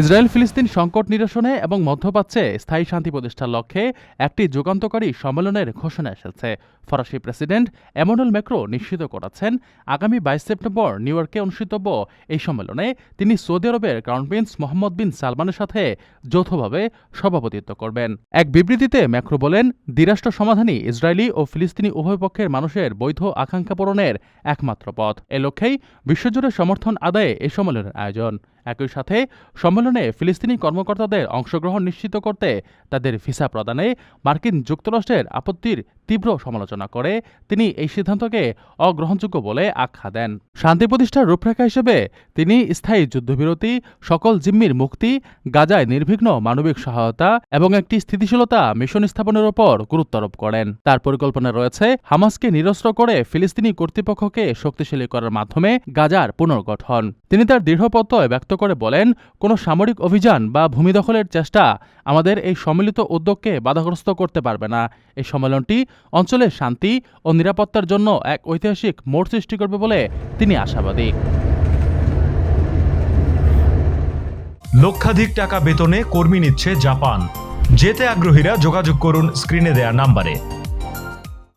Israel ফিলিস্তিন সংকট নিরসনে এবং মধ্যপ্রাচ্যে স্থায়ী শান্তি প্রতিষ্ঠার লক্ষ্যে একটি যুগান্তকারী সম্মেলনের ঘোষণা এসেছে। ফরাসি প্রেসিডেন্ট এমানুয়েল ম্যাক্রো নিশ্চিত করেছেন, আগামী বাইশ সেপ্টেম্বর নিউ ইয়র্কে অনুষ্ঠিতব্য এই সম্মেলনে তিনি সৌদি আরবের ক্রাউন প্রিন্স মোহাম্মদ বিন সালমানের সাথে যৌথভাবে সভাপতিত্ব করবেন। এক বিবৃতিতে ম্যাক্রো বলেন, দ্বিরাষ্ট্র সমাধানই ইসরায়েলি ও ফিলিস্তিনি উভয় পক্ষের মানুষের বৈধ আকাঙ্ক্ষা পূরণের একমাত্র পথ। এ লক্ষ্যেই বিশ্বজুড়ে সমর্থন আদায়ে এই সম্মেলনের আয়োজন। একই সাথে সম্মেলনে ফিলিস্তিনি কর্মকর্তাদের অংশগ্রহণ নিশ্চিত করতে তাদের ভিসা প্রদানে মার্কিন যুক্তরাষ্ট্রের আপত্তির তীব্র সমালোচনা করে তিনি এই সিদ্ধান্তকে অগ্রহণযোগ্য বলে আখ্যা দেন। শান্তি প্রতিষ্ঠার রূপরেখা হিসেবে তিনি স্থায়ী যুদ্ধবিরতি, সকল জিম্মির মুক্তি, গাজায় নির্বিঘ্ন মানবিক সহায়তা এবং একটি স্থিতিশীলতা মিশন স্থাপনের ওপর গুরুত্ব আরোপ করেন। তার পরিকল্পনা রয়েছে হামাসকে নিরস্ত্র করে ফিলিস্তিনি কর্তৃপক্ষকে শক্তিশালী করার মাধ্যমে গাজার পুনর্গঠন। তিনি তার দৃঢ় ব্যক্ত করে বলেন, কোনো সামরিক অভিযান বা ভূমি দখলের চেষ্টা আমাদের এই সম্মিলিত উদ্যোগকে বাধাগ্রস্ত করতে পারবে না। এই সম্মেলনটি অঞ্চলের শান্তি ও নিরাপত্তার জন্য এক ঐতিহাসিক মোড় সৃষ্টি করবে বলে তিনি আশাবাদী। লক্ষাধিক টাকা বেতনে কর্মী নিচ্ছে জাপান। যেতে আগ্রহীরা যোগাযোগ করুন স্ক্রিনে দেয়া নাম্বারে।